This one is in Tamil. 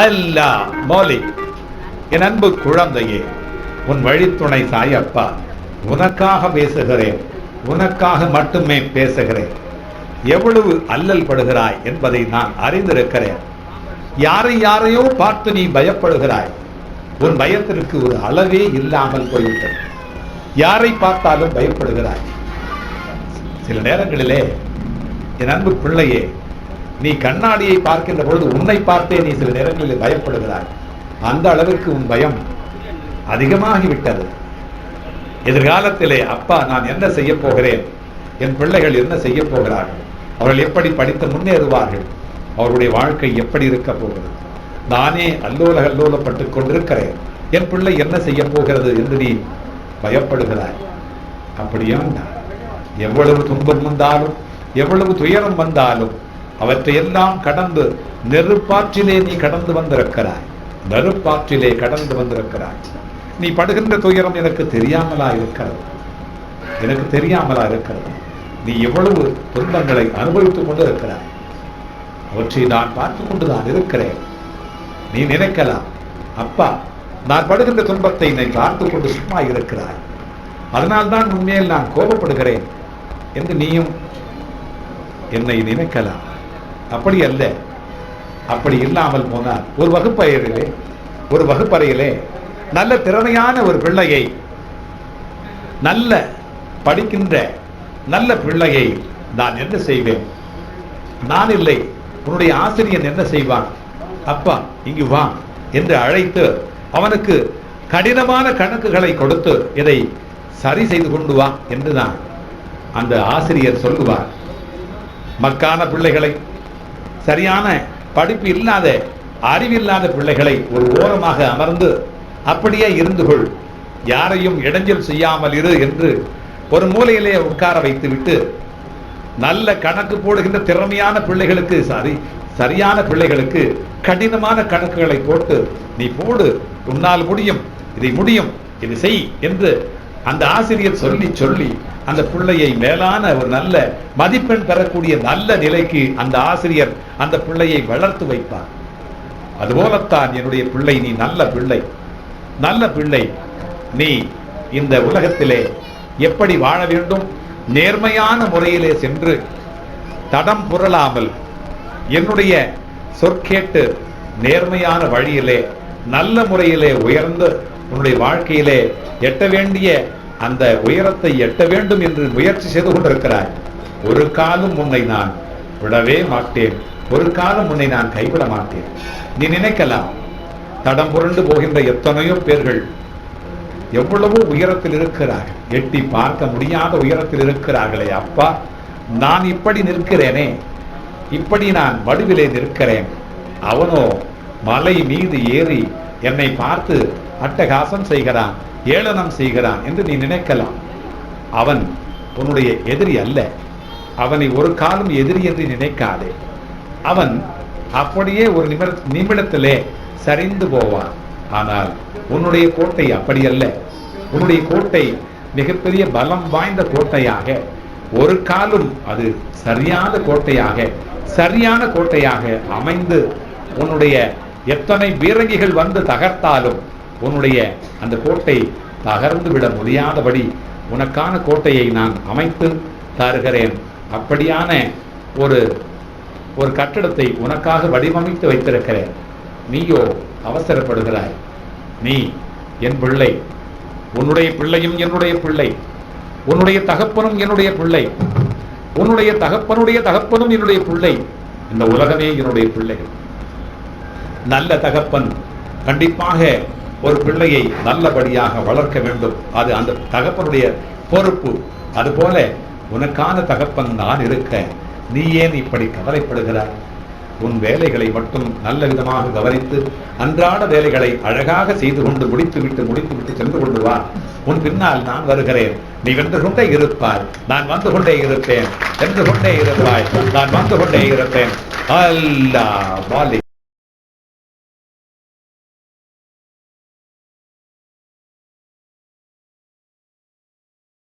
அல்லா மோலி. என் அன்பு குழந்தையே உன் வழித்துணை சாயப்பா உனக்காக பேசுகிறேன் உனக்காக மட்டுமே பேசுகிறேன். எவ்வளவு அல்லல் படுகிறாய் என்பதை நான் அறிந்திருக்கிறேன். யாரை யாரையோ பார்த்து நீ பயப்படுகிறாய். உன் பயத்திற்கு ஒரு அளவே இல்லாமல் போய்விட்டது. யாரை பார்த்தாலும் பயப்படுகிறாய். சில நேரங்களிலே என் அன்பு பிள்ளையே நீ கண்ணாடியை பார்க்கின்ற பொழுது உன்னை பார்த்தே நீ சில நேரங்களில் பயப்படுகிறாய். அந்த அளவிற்கு உன் பயம் அதிகமாகிவிட்டது. எதிர்காலத்திலே அப்பா நான் என்ன செய்ய போகிறேன்? என் பிள்ளைகள் என்ன செய்ய போகிறார்கள்? அவர்கள் எப்படி படித்து முன்னேறுவார்கள்? அவருடைய வாழ்க்கை எப்படி இருக்க போகிறது? நானே அல்லோல அல்லோலப்பட்டு கொண்டிருக்கிறேன். என் பிள்ளை என்ன செய்ய போகிறது? என்று நீ பயப்படுகிறாய். அப்படியா எவ்வளவு துன்பம் வந்தாலும் எவ்வளவு துயரம் வந்தாலும் அவற்றையெல்லாம் கடந்து நெருப்பாற்றிலே நீ கடந்து வந்திருக்கிறாய். நெருப்பாற்றிலே கடந்து வந்திருக்கிறாய். நீ படுகின்ற துயரம் எனக்கு தெரியாமலா இருக்கிறது? எனக்கு தெரியாமலா இருக்கிறது? நீ எவ்வளவு துன்பங்களை அனுபவித்துக் கொண்டு இருக்கிறாய் அவற்றை நான் பார்த்து கொண்டுதான் இருக்கிறேன். நீ நினைக்கலாம் அப்பா நான் படுகின்ற துன்பத்தை நீ பார்த்து கொண்டு சும்மா இருக்கிறாய். அதனால்தான் உண்மையில் நான் கோபப்படுகிறேன் என்று நீயும் என்னை நினைக்கலாம். அப்படி அல்ல. அப்படி இல்லாமல் போனால் ஒரு வகுப்பறையிலே ஒரு வகுப்பறையிலே நல்ல திறமையான ஒரு பிள்ளையை நல்ல படிக்கின்ற நல்ல பிள்ளையை நான் என்ன செய்வேன்? நான் இல்லை உன்னுடைய ஆசிரியன் என்ன செய்வான்? அப்பா இங்கு வா என்று அழைத்து அவனுக்கு கடினமான கணக்குகளை கொடுத்து இதை சரி செய்து கொண்டு வா என்று தான் அந்த ஆசிரியர் சொல்லுவார். மக்கான பிள்ளைகளை சரியான படிப்பு இல்லாத அறிவில்லாத பிள்ளைகளை ஒரு ஓரமாக அமர்ந்து அப்படியே இருந்து கொள். யாரையும் இடைஞ்சல் செய்யாமல் இரு என்று ஒரு மூலையிலே உட்கார வைத்துவிட்டு நல்ல கணக்கு போடுகின்ற திறமையான பிள்ளைகளுக்கு சாரி சரியான பிள்ளைகளுக்கு கடினமான கணக்குகளை போட்டு நீ போடு உன்னால் முடியும் இதை முடியும் இது செய் என்று அந்த ஆசிரியர் சொல்லி சொல்லி அந்த பிள்ளையை மேலான ஒரு நல்ல மதிப்பெண் பெறக்கூடிய நல்ல நிலைக்கு அந்த ஆசிரியர் அந்த பிள்ளையை வளர்த்து வைப்பார். அதுபோலத்தான் என்னுடைய பிள்ளை நீ நல்ல பிள்ளை நல்ல பிள்ளை. நீ இந்த உலகத்திலே எப்படி வாழ வேண்டும்? நேர்மையான முறையிலே சென்று தடம் புரளாமல் என்னுடைய சொற்கேட்டு நேர்மையான வழியிலே நல்ல முறையிலே உயர்ந்து உன்னுடைய வாழ்க்கையிலே எட்ட வேண்டிய அந்த உயரத்தை எட்ட வேண்டும் என்று முயற்சி செய்து கொண்டிருக்கிறாய். ஒரு காலம் உன்னை நான் விடவே மாட்டேன். ஒரு காலம் உன்னை நான் கைவிட மாட்டேன். நீ நினைக்கலாம் தடம் புரண்டு போகின்ற எத்தனையோ பேர்கள் எவ்வளவோ உயரத்தில் இருக்கிறார்கள். எட்டி பார்க்க முடியாத உயரத்தில் இருக்கிறார்களே அப்பா நான் இப்படி நிற்கிறேனே. இப்படி நான் வடிவிலே நிற்கிறேன். அவனோ மலை மீது ஏறி என்னை பார்த்து அட்டகாசம் செய்கிறான் ஏளனம் செய்கிறான் என்று நீ நினைக்கலாம். அவன் உன்னுடைய எதிரி அல்ல. அவனை ஒரு காலம் எதிரி என்று நினைக்காதே. அவன் அப்படியே ஒரு நிமிட நிமிடத்திலே சரிந்து போவான். ஆனால் உன்னுடைய கோட்டை அப்படி அல்ல. உன்னுடைய கோட்டை மிகப்பெரிய பலம் வாய்ந்த கோட்டையாக ஒரு காலம் அது சரியான கோட்டையாக சரியான கோட்டையாக அமைந்து உன்னுடைய எத்தனை பீரங்கிகள் வந்து தகர்த்தாலும் உன்னுடைய அந்த கோட்டை தகர்ந்து விட முடியாதபடி உனக்கான கோட்டையை நான் அமைத்து தருகிறேன். அப்படியான ஒரு ஒரு கட்டடத்தை உனக்காக வடிவமைத்து வைத்திருக்கிறேன். நீயோ அவசரப்படுகிறாய். நீ என் பிள்ளை உன்னுடைய பிள்ளையும் என்னுடைய பிள்ளை உன்னுடைய தகப்பனும் என்னுடைய பிள்ளை உன்னுடைய தகப்பனுடைய தகப்பனும் என்னுடைய பிள்ளை இந்த உலகமே என்னுடைய பிள்ளைகள். நல்ல தகப்பன் கண்டிப்பாக ஒரு பிள்ளையை நல்லபடியாக வளர்க்க வேண்டும். அது அந்த தகப்பனுடைய பொறுப்பு. அதுபோல உனக்கான தகப்பன் நான் இருக்க நீ ஏன் இப்படி கவலைப்படுகிறாய். உன் வேலைகளை மட்டும் நல்ல விதமாக கவனித்து அன்றாட வேலைகளை அழகாக செய்து கொண்டு முடித்துவிட்டு முடித்துவிட்டு சென்று கொண்டு வா. உன் பின்னால் நான் வருகிறேன். நீ வென்று கொண்டே இருப்பாய். நான் வந்து கொண்டே இருப்பேன். வென்று கொண்டே இருப்பாய். நான் வந்து கொண்டே இருப்பேன். அல்லா பாலி